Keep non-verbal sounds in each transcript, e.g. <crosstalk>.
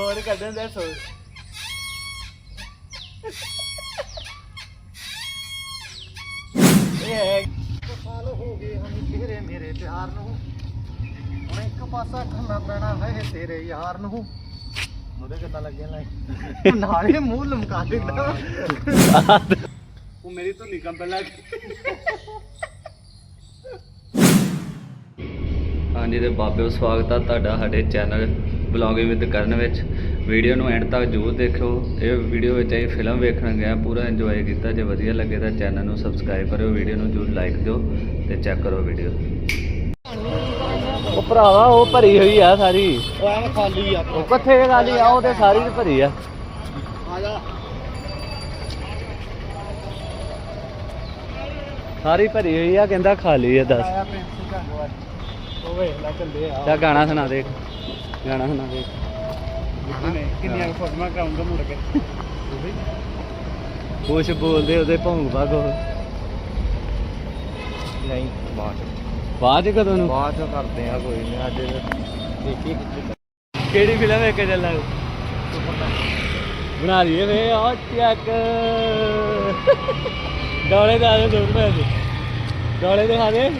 ਸੋਰ ਕੱਢਣ ਦੇ ਸੋਰ ਇਹ ਸਾਲ ਹੋ ਗਏ ਹਨ ਤੇਰੇ ਮੇਰੇ ਪਿਆਰ ਨੂੰ। ਹੁਣ ਇੱਕ ਪਾਸਾ ਖੰਨਾ ਪੈਣਾ ਹੈ ਤੇਰੇ ਯਾਰ ਨੂੰ। ਉਹਦੇ ਕਿੱਦਾਂ ਲੱਗਿਆ ਲੈ? ਨਾਲੇ ਮੂੰਹ ਲਮਕਾ ਦਿੰਦਾ ਉਹ ਮੇਰੀ ਤੋਂ ਨਿਕਮ ਪਹਿਲਾਂ ਹਾਂਜੀ ਤੇ ਬਾਬਿਓ ਸਵਾਗਤ ਆ ਤੁਹਾਡਾ ਸਾਡੇ ਚੈਨਲ ਬਲੌਗਿੰਗ ਵਿਦ ਕਰਨ ਵਿੱਚ ਵੀਡੀਓ ਨੂੰ ਐਂਡ ਤੱਕ ਜ਼ਰੂਰ ਦੇਖਿਓ। ਇਹ ਵੀਡੀਓ ਵਿੱਚ ਅਸੀਂ ਫਿਲਮ ਵੇਖਣ ਗਏ ਹਾਂ ਪੂਰਾ ਇੰਜੋਏ ਕੀਤਾ। ਜੇ ਵਧੀਆ ਲੱਗੇ ਤਾਂ ਚੈਨਲ ਨੂੰ ਸਬਸਕ੍ਰਾਈਬ ਕਰਿਓ ਵੀਡੀਓ ਨੂੰ ਜ਼ਰੂਰ ਲਾਈਕ ਦਿਓ ਤੇ ਚੈੱਕ ਕਰੋ ਵੀਡੀਓ ਉਹ ਭਰਾਵਾ ਉਹ ਭਰੀ ਹੋਈ ਆ ਸਾਰੀ। ਉਹ ਐਵੇਂ ਖਾਲੀ ਆ। ਉਹ ਕਿੱਥੇ ਖਾਲੀ ਆ ਉਹ ਤੇ ਸਾਰੀ ਤੇ ਭਰੀ ਆ। ਆ ਜਾ। ਸਾਰੀ ਭਰੀ ਹੋਈ ਆ ਕਹਿੰਦਾ ਖਾਲੀ ਆ ਦੱਸ। ਵੇਖ ਲੈ ਚੱਲੇ ਆ। ਚਾ ਗਾਣਾ ਸੁਣਾ ਦੇ। ਗਾਣਾ ਸੁਣਾ ਦੇ ਕਿੰਨੀਆਂ ਫੋਟੋਆਂ ਕਰਾਉਂਗਾ ਮੁੜ ਕੇ? ਕੁਛ ਬੋਲਦੇ ਉਹਦੇ ਭੌਂਗ ਭਾਗੋ ਨਹੀਂ ਬਾਅਦ ਬਾਅਦ ਕਦੋਂ ਨੂੰ? ਬਾਅਦ ਚ ਕਰਦੇ ਆ ਕੋਈ ਨਹੀਂ ਅੱਜ ਦੇਖੀ ਕਿਹੜੀ ਫਿਲਮ ਵੇਖ ਕੇ ਚੱਲਾਂਗੇ ਬਣਾ ਲਈਏ ਵੇ ਆ ਚੱਕ। ਡੋਲੇ ਦਾ ਦੇ ਦੋ ਰੁਪਏ ਦੇ ਡੋਲੇ ਦਿਖਾ ਦੇ।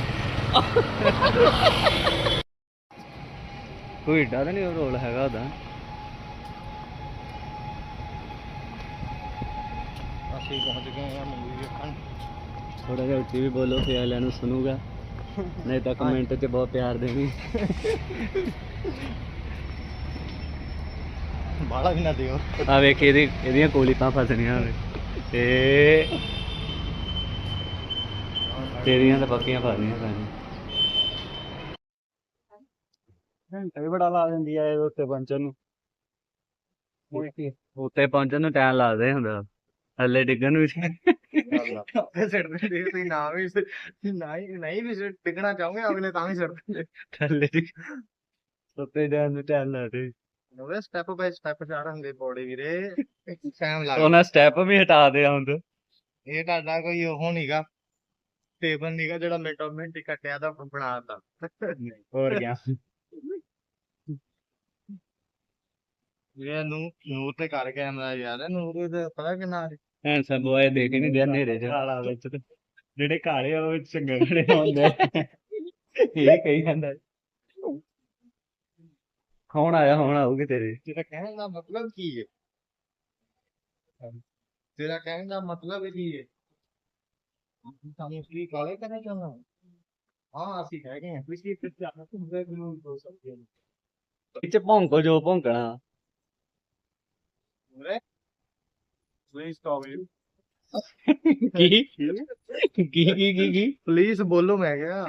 ਕੋਈ ਏਡਾ ਤਾਂ ਨਹੀਂ ਰੋਲ ਹੈਗਾ ਉਹਦਾ। ਅਸੀਂ ਪਹੁੰਚ ਗਏ ਆ ਮੂਵੀ ਵੇਖਣ। ਥੋੜਾ ਜਿਹਾ ਉੱਚੀ ਵੀ ਬੋਲੋ ਫਿਰ ਵਾਲਿਆਂ ਨੂੰ ਸੁਣੂਗਾ। ਨਹੀਂ ਤਾਂ ਕਮੈਂਟ 'ਚ ਬਹੁਤ ਪਿਆਰ ਦੇਣੀ ਬਾਲਾ ਵੀ ਨਾ ਦਿਓ। ਆ ਵੇਖ ਇਹਦੀ ਇਹਦੀਆਂ ਕੋਲੀਆਂ ਫਸਣੀਆਂ ਵੇ। ਤੇ ਤੇਰੀਆਂ ਤਾਂ ਪੱਕੀਆਂ ਫਸਣੀਆਂ ਪੈਣੀਆਂ ਘੰਟਾ ਵੀ ਬੜਾ ਲਾ ਦਿੰਦੀ ਆ ਇਹ ਉੱਤੇ ਪਹੁੰਚਣ ਨੂੰ। ਉੱਤੇ ਪਹੁੰਚਣ ਨੂੰ ਟਾਈਮ ਲੱਗਦਾ ਹੁੰਦਾ। ਥੱਲੇ ਡਿੱਗਣ ਨੂੰ ਵੀ। ਆਪੇ ਸਿਰ ਦੇ ਦੇ ਤੁਸੀਂ ਨਾ ਵੀ ਸਿ- ਨਹੀਂ ਨਹੀਂ ਵੀ ਡਿੱਗਣਾ ਚਾਹੋਗੇ ਅਗਲੇ ਤਾਂ ਵੀ ਸਿਰ ਦੇ ਥੱਲੇ ਉੱਤੇ ਜਾਣ ਨੂੰ ਟਾਈਮ ਲੱਗਦਾ ਨਵੇਂ ਸਟੈਪ ਬਾਈ ਸਟੈਪ ਚੜਾਂਗੇ ਬੋਡੀ ਵੀਰੇ। ਟਾਈਮ ਲੱਗ ਉਹਨਾਂ ਸਟੈਪ ਵੀ ਹਟਾ ਦੇ ਹੁੰਦ। ਇਹ ਤੁਹਾਡਾ ਕੋਈ ਉਹ ਨਹੀਂਗਾ ਟੇਬਲ ਨਹੀਂਗਾ ਜਿਹੜਾ ਮਿੰਟੋ ਮਿੰਟ ਹੀ ਕੱਟਿਆ ਤਾਂ ਬਣਾਤਾ ਹੋਰ ਗਿਆ ਇਹ ਨੂੰ ਨੂਰ ਤੇ ਕਰ ਕੈਮਰਾ ਯਾਰ ਨੂਰ ਤੇ ਪਤਾ ਕਿੰਨਾ ਹੈਂਸਮ ਬੋਏ ਦੇਖ ਨਹੀਂ ਦਿਆ ਨੇਰੇ ਚ। ਕਾਲਾ ਵਿੱਚ ਤੇ ਜਿਹੜੇ ਕਾਲੇ ਆ ਉਹ ਚੰਗੇ <laughs> ਖੜੇ ਹੁੰਦੇ ਇਹ ਕਹੀ ਜਾਂਦਾ ਕੌਣ ਆਇਆ ਹੁਣ ਆਊਗੇ ਤੇਰੇ? ਤੇਰਾ ਕਹਿਣ ਦਾ ਮਤਲਬ ਕੀ ਹੈ? ਤੇਰਾ ਕਹਿਣ ਦਾ ਮਤਲਬ ਕੀ ਹੈ? ਸਾਨੂੰ ਕੀ ਕਾਲੇ ਕਰਨਾ ਚਾਹੁੰਦਾ? ਹਾਂ ਅਸੀਂ ਹੈਗੇ ਹਾਂ ਤੁਸੀਂ ਫਿਰ ਜਾਣਾ ਤੁਮਰੇ ਨੂੰ ਦੋ ਸਕਦੇ ਹੋ ਵਿੱਚ ਭੌਂਕੋ ਜੋ ਭੌਂਕਣਾ ਨੂਰੇ ਪਲੀਜ਼ ਸਟਾਪ ਯੂ ਕੀ ਕੀ ਕੀ ਕੀ ਕੀ ਪਲੀਜ਼ ਬੋਲੋ ਮੈਂ ਕਿਹਾ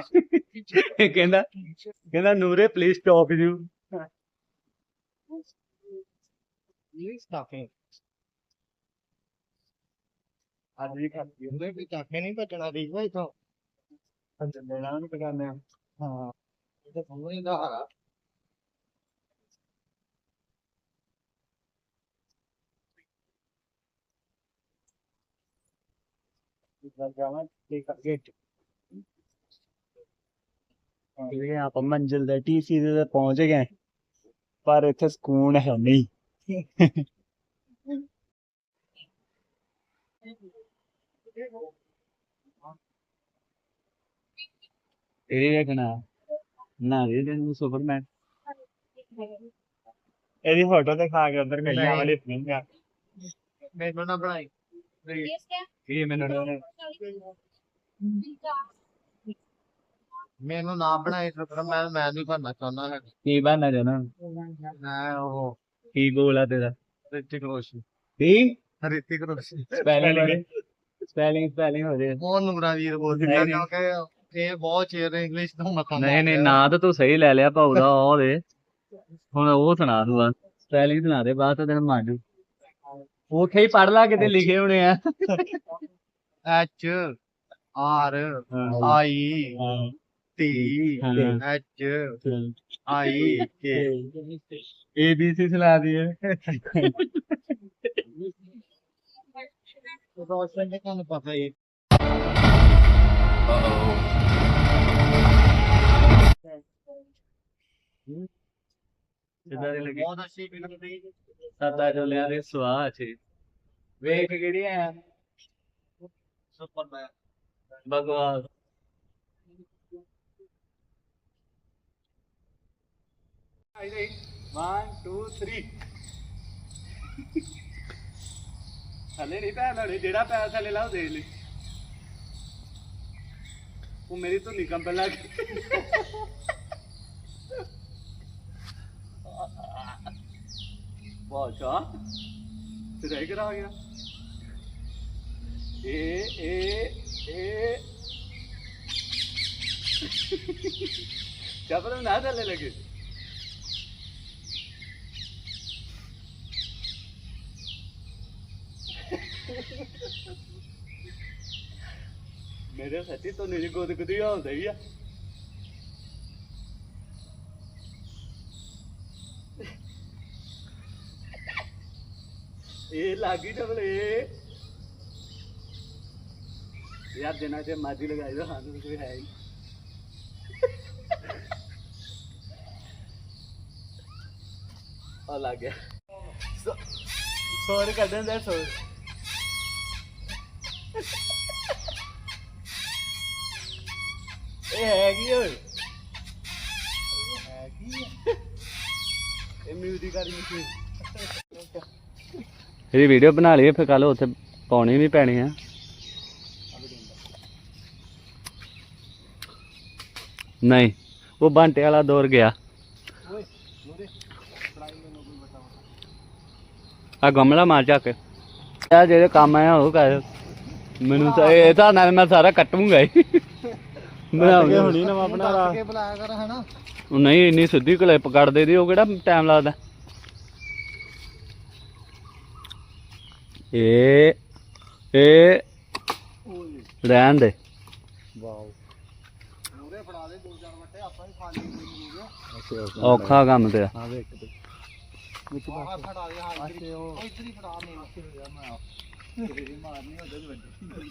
ਕਹਿੰਦਾ ਕਹਿੰਦਾ Noore please stop you please stopping ਅੱਜ ਵੀ ਖਾਤੀ ਹੁੰਦੇ ਵੀ ਚਾਕੇ ਨਹੀਂ ਭੱਜਣਾ ਦੀ ਭਾਈ ਤੋਂ ਭੱਜਣ ਦੇਣਾ ਨਹੀਂ ਪਕਾਨੇ ਹਾਂ ਇਹ ਤਾਂ ਸਮਝ ਨਹੀਂ ਦਾ ਹੈਗਾ ਜਾਵਾਂ ਤੇ ਕਰਕੇ ਇਹ ਆਪਾਂ ਮੰਜ਼ਿਲ ਦੇ ਟੀਸੀ ਤੇ ਪਹੁੰਚ ਗਏ ਪਰ ਇੱਥੇ ਸਕੂਨ ਹੈ ਨਹੀਂ ਇਹ ਵੇਖਣਾ ਨਾ ਇਹ ਦਿਨ ਸੁਪਰਮੈਨ ਇਹਦੀ ਫੋਟੋ ਦਿਖਾ ਕੇ ਉਧਰ ਗਈਆਂ ਵਾਲੀ ਫਿਲਮ ਆ। ਮੈਨੂੰ ਨਾ ਬਣਾਈ। ਇਹ ਮੈਨੂੰ ਮੈਨੂੰ ਨਾ ਬਣਾਈ ਸਕਦਾ ਮੈਂ ਨਹੀਂ ਬਣਨਾ ਚਾਹੁੰਦਾ ਹੈ ਕੀ ਬਣਾ ਜਾਣਾ ਮੈਂ ਉਹ ਕੀ ਗੋਲ ਆ ਤੇਰਾ? ਰਿਤਿਕ ਰੋਸ਼ਨ। ਕੀ? Hrithik Roshan. Spelling spelling spelling ਹੋ ਜੇ ਉਹ ਨੂਰਾ ਵੀਰ ਮੈਂ ਨਹੀਂ। ਕਿਉਂਕਿ ਇਹ ਬਹੁਤ ਚਿਰ ਇੰਗਲਿਸ਼ ਤੋਂ ਮੱਥਾ ਨਹੀਂ ਨਹੀਂ ਨਾਂ ਤਾਂ ਤੂੰ ਸਹੀ ਲੈ ਲਿਆ ਭਾਊ ਦਾ ਉਹ ਦੇ। ਹੁਣ ਉਹ ਸੁਣਾ ਦੂੰ ਬਸ ਸਪੈਲਿੰਗ ਸੁਣਾ ਦੇ ਬਾਅਦ ਤਾਂ ਤੈਨੂੰ ਮਾਜੂ ਉਹ ਹੀ ਪੜ ਲਾ ਕਿਤੇ ਲਿਖੇ ਹੋਣੇ ਆ। H R I T. H I K A B C ਸੁਣਾ ਦਈਏ। ਰੋਸ਼ਨ ਨੇ ਤੁਹਾਨੂੰ ਪਤਾ ਹੀ ਕਿੱਦਾਂ ਦੀ ਲੱਗੀ। ਬਹੁਤ ਅੱਛੀ ਫਿਲਮ ਸੀ। ਸਾਦਾ ਚੋਲਿਆਂ ਦੇ ਸਵਾਹ ਛੇ ਵੇਖ ਕਿਹੜੀ ਆ? ਸੁਪਰਮੈਨ। ਬਕਵਾਸ ਵਨ ਟੂ 3 ਥੱਲੇ ਨਹੀਂ ਪੈਰ ਲਾਉਣੇ ਜਿਹੜਾ ਪੈਰ ਥੱਲੇ ਲਾਓ ਦੇਖ ਲਈ ਉਹ ਮੇਰੀ ਤੋਂ ਨਿਕੰਬਲ ਲੱਗ ਵਾਹ ਚਾ ਤੇ ਕਰਾ ਗਿਆ। ਇਹ ਇਹ ਇਹ ਚੱਪਲ ਨਾ ਥੱਲੇ ਲੱਗੇ। ਮੇਰੇ ਸੱਚੀ ਤੋਂ ਨਿਜ ਗੋਦ ਗਦੀ ਹੁੰਦਾ ਹੀ ਆ। ਇਹ ਲਾਗੀ ਟਬਲੇ ਯਾਰ ਦਿਨਾਂ ਚ ਮਾਜੀ ਲਗਾਈ ਦਾ ਸਾਨੂੰ ਕੋਈ ਹੈ ਹੀ ਆ ਲੱਗ ਗਿਆ। ਸੋਰ ਕੱਢਣ ਦਾ ਸੋਰ। ਇਹ ਹੈਗੀ ਓਏ? ਹੈਗੀ ਇਹ ਮਿਊਜ਼ਿਕ ਵਾਲੀ ਮਸ਼ੀਨ ਇਹਦੀ ਵੀਡੀਓ ਬਣਾ ਲਈਏ ਫਿਰ ਕੱਲ ਉੱਥੇ ਪਾਉਣੀ ਵੀ ਪੈਣੀ ਆ। ਨਹੀਂ ਉਹ ਬੰਟੇ ਵਾਲਾ ਦੌਰ ਗਿਆ। ਆ ਗਮਲਾ ਮਾਰ ਜਾ ਕੇ ਆ ਜਿਹੜੇ ਕੰਮ ਆ ਉਹ ਕਰ। ਮੈਨੂੰ ਤਾਂ ਇਹ ਤਾਂ ਨਾਲ ਮੈਂ ਸਾਰਾ ਕੱਟੂੰਗਾ ਹੀ। ਬਣਾਉਂਗਾ ਹੁਣੀ ਨਵਾਂ ਬਣਾ ਲਾ। ਕੇ ਬੁਲਾਇਆ ਕਰ ਹਨਾ? ਉਹ ਨਹੀਂ ਇੰਨੀ ਸਿੱਧੀ ਕਲਿੱਪ ਕੱਢ ਦੇ ਦੀ ਉਹ ਕਿਹੜਾ ਟਾਈਮ ਲੱਗਦਾ? ਇਹ ਇਹ ਰਹਿਣ ਦੇ। ਵਾਓ। ਨੂਰੇ ਫੜਾ ਦੇ ਦੋ ਚਾਰ ਵੱਟੇ ਆਪਾਂ ਵੀ ਖਾ ਲਈਏ ਔਖਾ ਕੰਮ ਤੇ ਵਿੱਚ ਬਾਹਰ ਫੜਾ ਦੇ ਹਾਂ ਇੱਧਰ ਉਹ। ਇੱਧਰ ਹੀ ਫੜਾ ਮੈਨੂੰ ਮੈਂ ਤੇਰੀ ਮਾਰਨੀ ਉਹਦੇ ਵੱਡੀ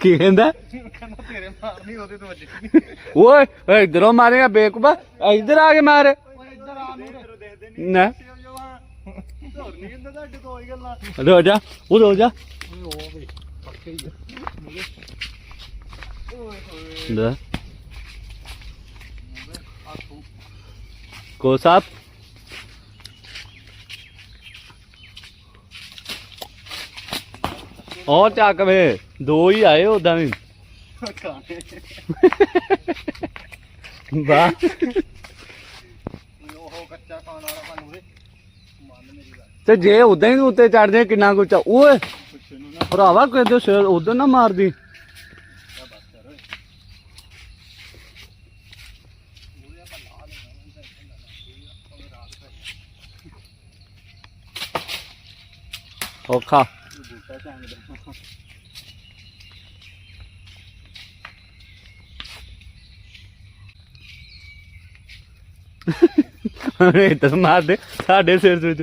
ਕੀ ਕਹਿੰਦਾ? ਕਹਿੰਦਾ ਤੇਰੇ ਮਾਰਨੀ ਉਹਦੇ ਤੋਂ ਵੱਡੀ। ਓਏ ਓਏ ਇਧਰੋਂ ਮਾਰੇਗਾ ਬੇਕੂਫਾ। ਇੱਧਰ ਆ ਕੇ ਮਾਰ। ਓਏ ਇੱਧਰ ਆ ਨੂਰੇ। ਨਾ। ਹੋਰ ਨਹੀਂ ਕਹਿੰਦਾ ਤੁਹਾਡੇ ਤੋਂ ਹੀ ਗੱਲਾਂ ਰੋ ਜਾ। ਉਹ ਰੋ ਜਾ। ਲੈ। ਤੂੰ ਕੋ ਸਾਹਿਬ। ਉਹ ਚੱਕ ਵੇ ਦੋ ਹੀ ਆਏ ਉਦਾਂ ਵੀ। ਵਾਹ ਉਹ ਕੱਚਾ ਖਾਣ ਵਾਲਾ ਸਾਨੂੰ ਰੇ ਮੰਨ ਮੇਰੀ ਗੱਲ ਤੇ ਜੇ ਉਦਾਂ ਹੀ ਉੱਤੇ ਚੜਦੇ ਕਿੰਨਾ ਕੁ ਚਾ ਓਏ, ਭਰਾਵਾ ਕਿਤੇ ਸਿਰ ਉਧਰ ਨਾ ਮਾਰਦੀ। ਔਖਾ। ਕਰ ਓਏ ਮੂਰੇ ਇੱਧਰ ਮਾਰ ਦੇ ਸਾਡੇ ਸਿਰ ਵਿੱਚ।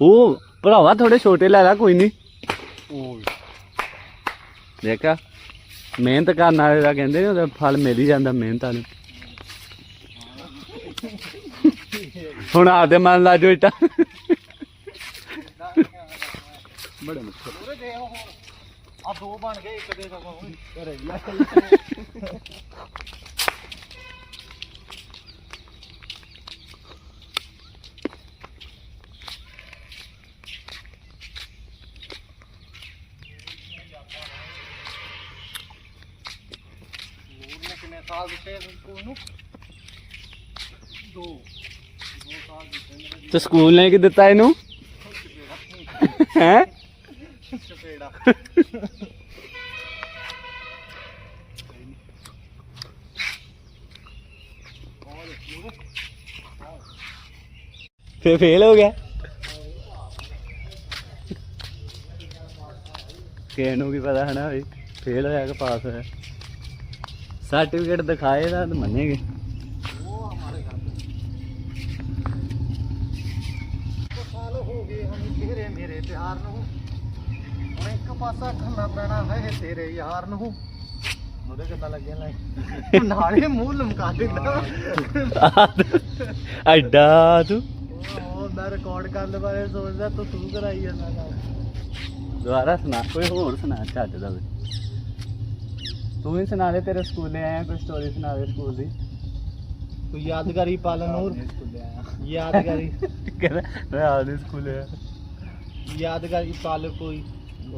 ਉਹ ਭਰਾਵਾ ਥੋੜੇ ਛੋਟੇ ਲੈ ਲੈ ਕੋਈ ਨਹੀਂ। ਦੇਖਾ ਮਿਹਨਤ ਕਰਨ ਵਾਲੇ ਦਾ ਕਹਿੰਦੇ ਨੇ ਉਹਦਾ ਫਲ ਮਿਲ ਹੀ ਜਾਂਦਾ ਮਿਹਨਤ ਵਾਲੇ ਹੁਣ ਆਪਦੇ ਮਨ ਲਾ ਜੋ ਇਟਾ ਬੜੇ ਮੱਛਰ ਉਹਦੇ ਦੇ ਹੁਣ ਆ ਦੋ ਬਣ ਗਏ ਇੱਕ ਦੇ ਸਗੋਂ ਓਏ ਘਰੇ ਵੀ ਆ। ਨੂਰ ਨੇ ਕਿੰਨੇ ਸਾਲ ਦਿੱਤੇ ਸਕੂਲ ਨੂੰ? ਦੋ। ਦੋ ਸਾਲ ਦਿੱਤੇ ਨੇ। ਤੇ ਸਕੂਲ ਨੇ ਕੀ ਦਿੱਤਾ ਇਹਨੂੰ? ਹੈ? ਚਪੇੜਾ ਫੇ ਫੇਲ ਹੋ ਗਿਆ? ਕਿਸੇ ਨੂੰ ਕੀ ਪਤਾ ਹੈ ਨਾ ਵੀ ਫੇਲ ਹੋਇਆ ਕਿ ਪਾਸ ਹੋਇਆ। ਸਰਟੀਫਿਕੇਟ ਦਿਖਾਏ ਤਾਂ ਮੰਨੇਗੇ। ਉਹ ਹਮਾਰੇ ਘਰ ਤੋਂ ਸਾਲ ਹੋ ਗਏ ਹਮ ਤੇਰੇ ਮੇਰੇ ਪਿਆਰ ਨੂੰ। ਪਾਸਾ ਖੰਨਾ ਪੈਣਾ ਹੈ ਤੇਰੇ ਯਾਰ ਨੂੰ। ਉਹਦੇ ਕਿੱਦਾਂ ਲੱਗਿਆ ਲਾਈ <laughs> ਨਾਲੇ ਮੂੰਹ ਲਮਕਾ ਦਿੰਦਾ <laughs> ਐਡਾ ਤੂੰ। ਉਹ ਮੈਂ ਰਿਕਾਰਡ ਕਰਨ ਦੇ ਬਾਰੇ ਸੋਚਦਾ ਤੂੰ ਤੂੰ ਕਰਾਈ ਜਾਂਦਾ ਦੁਬਾਰਾ ਸੁਣਾ ਕੋਈ ਹੋਰ ਸੁਣਾ ਚੱਜ ਦਾ। ਤੂੰ ਵੀ ਸੁਣਾ ਦੇ ਤੇਰੇ ਸਕੂਲੇ ਆਇਆ ਕੋਈ ਸਟੋਰੀ ਸੁਣਾ ਦੇ ਸਕੂਲ ਦੀ। ਤੂੰ ਯਾਦਗਾਰੀ ਪਾਲਨ ਨੂਰ? ਯਾਦਗਾਰੀ। ਕਹਿੰਦਾ ਮੈਂ ਆ ਨਹੀਂ ਸਕੂਲੇ ਆਇਆ। ਯਾਦਗਾਰੀ <laughs> ਪਾਲ ਕੋਈ?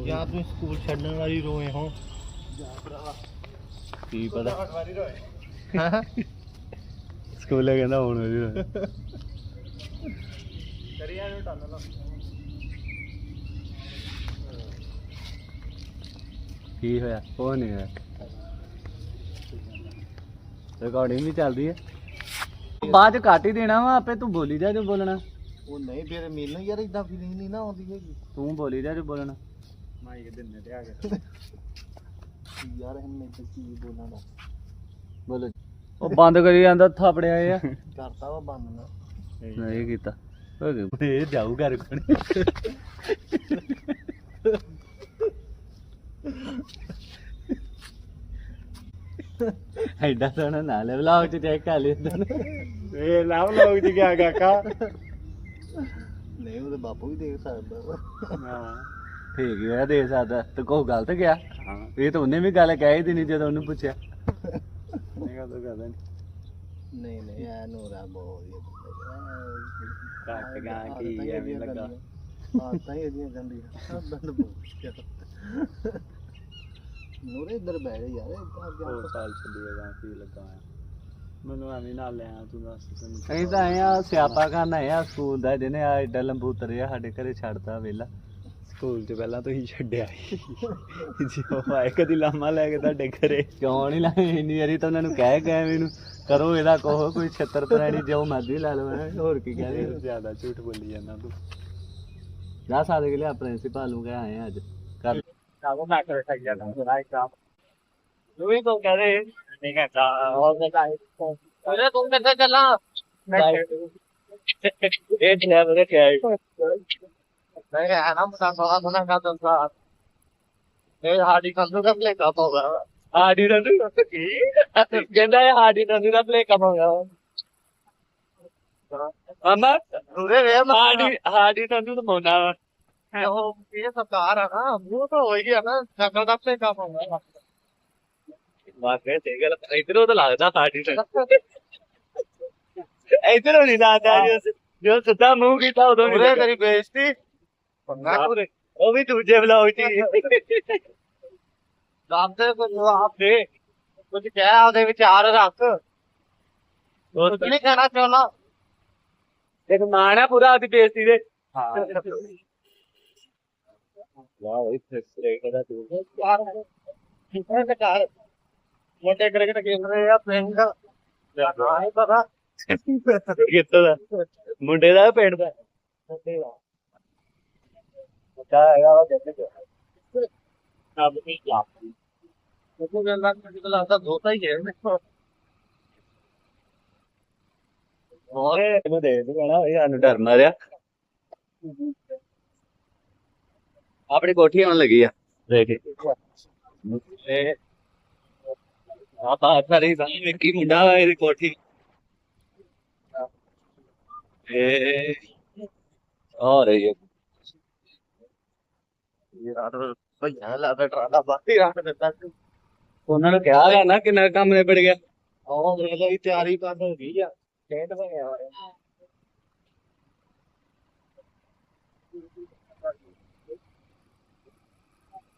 ਜਾਂ ਤੂੰ ਸਕੂਲ ਛੱਡਣ ਵਾਲੀ ਰੋਏ ਹੋ? ਕੀ ਪਤਾ? ਹਾਂ। ਸਕੂਲੇ ਕਹਿੰਦਾ ਹੁਣ ਵੀ ਕਰੀਆਂ ਨੂੰ ਟੰਨ ਲਾ ਕੀ ਹੋਇਆ? ਉਹ ਨਹੀਂ ਹੋਇਆ। ਰਿਕਾਰਡਿੰਗ ਵੀ ਚੱਲਦੀ ਹੈ ਬਾਅਦ ਚ ਕੱਟ ਹੀ ਦੇਣਾ ਵਾ ਆਪੇ ਤੂੰ ਬੋਲੀ ਜਾ ਜੋ ਬੋਲਣਾ। ਉਹ ਨਹੀਂ ਫਿਰ ਮੈਨੂੰ ਯਾਰ ਇਦਾਂ ਫੀਲਿੰਗ ਨਹੀਂ ਨਾ ਆਉਂਦੀ ਹੈਗੀ। ਤੂੰ ਬੋਲੀ ਜਾ ਜੋ ਬੋਲਣਾ। ਮਾਈਕ ਦਿੰਨੇ ਤੇ ਆ ਗਿਆ ਯਾਰ ਹਮ ਮੈਂ ਤਾਂ ਕੀ ਬੋਲਾਂ ਦਾ ਬੋਲੋ ਉਹ ਬੰਦ ਕਰੀ ਜਾਂਦਾ ਥਾਪੜਿਆ ਆ ਕਰਤਾ ਵਾ ਬੰਦ ਨਾ। ਨਹੀਂ ਕੀਤਾ। ਹੋ ਗਿਆ। ਇਹ ਜਾਊ ਘਰ ਕੋਣ ਐਡਾ ਸੋਹਣਾ ਨਾਲ ਵਲੌਗ ਚ ਚੈੱਕ ਕਰ ਲਿਆ ਤੂੰ। ਇਹ ਲਾਭ ਲੋਕ ਜੀ ਗਿਆ ਕਾਕਾ। ਨਹੀਂ ਉਹਦੇ ਬਾਪੂ ਵੀ ਦੇਖ ਸਕਦਾ। ਵਾ। ਹਾਂ। ਠੀਕ ਹੋਇਆ ਦੇ ਸਕਦਾ ਤੇ ਕੋਈ ਗਲਤ ਗਿਆ। ਹਾਂ। ਇਹ ਤਾਂ ਉਹਨੇ ਵੀ ਗੱਲ ਕਹਿ ਹੀ ਨਹੀਂ ਜਦੋਂ ਉਹਨੂੰ ਪੁੱਛਿਆ। ਇਹ ਗੱਲ ਤਾਂ ਕਰਦਾ ਨਹੀਂ। ਨਹੀਂ ਨਹੀਂ ਨੂਰਾ ਬਹੁਤ ਕੱਟ ਗਾ ਕੀ ਐਵੇਂ ਲੱਗਾ। ਹਾਂ ਤਾਂ ਹੀ ਇਹਦੀਆਂ ਗੰਦੀਆਂ। ਦੰਦ ਬੋਲ ਨੂਰੇ ਇੱਧਰ ਬਹਿ ਜਾ ਯਾਰ ਇੱਧਰ ਅੱਗੇ ਦੋ ਸਾਲ ਚੱਲੀਏਗਾ ਕੀ ਲੱਗਾ ਆ ਮੈਨੂੰ ਐਵੇਂ ਨਾਲ ਲਿਆ ਤੂੰ ਦੱਸ ਤੈਨੂੰ ਅਸੀਂ ਤਾਂ ਆਏ ਆ ਸਿਆਪਾ ਕਰਨ ਆਏ ਆ ਸਕੂਲ ਦਾ ਜਿਹਨੇ ਆ ਏਡਾ ਲੰਬੂਤਰ ਆ ਸਾਡੇ ਘਰੇ ਛੱਡਤਾ ਵੇਲਾ ਸਕੂਲ ਚ ਪਹਿਲਾਂ ਤੋਂ ਹੀ ਛੱਡਿਆ ਜੀ ਉਹ ਆਏ ਕਦੀ ਲਾਮਾ ਲੈ ਕੇ ਤੁਹਾਡੇ ਘਰੇ ਕਿਉਂ ਨਹੀਂ ਲਾਏ? ਇੰਨੀ ਵਾਰੀ ਤਾਂ ਉਹਨਾਂ ਨੂੰ ਕਹਿ ਗਏ ਮੈਨੂੰ ਕਰੋ ਇਹਦਾ ਕਹੋ ਕੋਈ ਛੱਤਰ ਪ੍ਰਾਣੀ ਜੋ ਮਰਜ਼ੀ ਲਾ ਲਓ। ਹੋਰ ਕੀ ਕਹਿੰਦੇ ਜ਼ਿਆਦਾ ਝੂਠ ਬੋਲੀ ਜਾਂਦਾ ਤੂੰ। ਜਾ ਸਕਦੇ ਕਿ ਲਿਆ ਪ੍ਰਿੰਸੀਪਲ ਨੂੰ ਕਹਿ ਆਏ ਆ ਅੱਜ। ਕਰ ਕਾਹੋ ਨਾ ਕਰ ਸਕ ਜਾਂਦਾ ਰਾਈ ਕੰਮ। ਤੂੰ ਹੀ ਕੋ ਕਰੇ ਨਹੀਂ ਕਹਤਾ ਹੋਰ ਮੈਂ ਕਾਹ ਅਰੇ ਤੂੰ ਕਿੱਥੇ ਚੱਲਾਂ? ਇਹ ਜਨਾ ਬਰੇ ਕਿਹਾ ਮੈਂ ਕਿਹਾ ਨਾ ਮਸਾਂ ਸੋਹਾ ਸੁਣਾ ਕਾ ਦੰਸਾ ਇਹ ਹਾਡੀ ਕੰਦੂ ਦਾ ਪਲੇ ਕਾ ਹੋਗਾ ਹਾਡੀ ਨੰਦੂ ਕੀ? ਕਹਿੰਦਾ ਇਹ ਹਾਡੀ ਨੰਦੂ ਦਾ ਪਲੇ ਕਾ ਹੋਗਾ ਅਮਾ ਨੂਰੇ ਵੇ ਹਾਡੀ ਹਾਡੀ ਨੰਦੂ ਦਾ ਮੋਨਾ ਉਹ ਇਹ ਸਰਕਾਰ ਆ ਨਾ ਉਹ ਤਾਂ ਹੋਈ ਗਿਆ ਨਾ ਸ਼ਕਲ ਦਾ ਤੇ ਕੰਮ ਹੋਣਾ ਵਾਕੇ ਤੇ ਗੱਲ ਇਧਰੋਂ ਤਾਂ ਲੱਗਦਾ ਹਾਡੀ ਨੰਦੂ <laughs> ਇਧਰੋਂ ਨਹੀਂ ਲੱਗਦਾ ਜੋ ਸਿੱਧਾ ਮੂੰਹ ਕੀਤਾ ਉਦੋਂ ਨਹੀਂ। ਤੇਰੀ ਬੇਇੱਜ਼ਤੀ। ਪੰਗਾ ਨੂਰੇ ਉਹ ਵੀ ਦੂਜੇ ਵਲੌਗ 'ਚ। ਦੱਸਦੇ ਕੁਝ ਆਪ ਦੇ। ਕੁਝ ਕਹਿ ਆਪਦੇ ਵਿਚਾਰ ਰੱਖ। ਉਹ ਨਹੀਂ ਕਹਿਣਾ ਚਾਹੁੰਦਾ। ਇੱਕ ਮਾਣ ਪੂਰਾ ਉਹਦੀ ਬੇਇੱਜ਼ਤੀ ਦੇ। ਹਾਂ। ਵਾਹ ਇਹ ਸਟ੍ਰੇਟ ਦਾ ਤੂੰ ਯਾਰ ਇਹ ਤਾਂ ਕਰ ਮੋਟੇ ਕ੍ਰਿਕਟ ਖੇਡ ਰਹੇ ਆ ਪਿੰਡ। ਨਹੀਂ ਪਤਾ। ਕਿੱਥੋਂ ਦਾ? ਮੁੰਡੇ ਦਾ ਪਿੰਡ? ਦਾ। ਕਾ ਹੈਗਾ ਉਹ ਦੇਖੋ ਆਪ ਵੀ ਆਪ ਉਹ ਕਹਿੰਦਾ ਕਿ ਲੱਗਦਾ ਧੋਤਾ ਹੀ ਹੈ ਹੋਰ? ਇਹਨੂੰ ਦੇ ਦੇ ਕਹਿਣਾ ਇਹ ਸਾਨੂੰ ਡਰ ਮਾਰਿਆ ਆਪਣੀ ਕੋਠੀ ਆਉਣ ਲੱਗੀ ਆ। ਦੇਖ। ਇਹ ਆ ਤਾਂ ਸਾਰੀ ਸਾਰੀ ਵਿੱਕੀ ਮੁੰਡਾ ਵਾ ਇਹਦੀ ਕੋਠੀ। ਇਹ ਆ ਰਹੀ ਹੈ। ਭਈਆ ਲੱਗਦਾ ਟਰਾਲਾ ਰੱਖ ਦਿੱਤਾ ਸੀ। ਉਹਨਾਂ ਨੂੰ ਕਿਹਾ ਗਿਆ ਨਾ ਕਿੰਨਾ ਕੰਮ ਨਿਬੜ ਗਿਆ। ਉਹ ਮੇਰੇ ਲਈ ਤਿਆਰੀ ਕਰ ਹੋ ਗਈ ਆ। ਟੈਂਟ ਬਣਿਆ ਹੋਇਆ।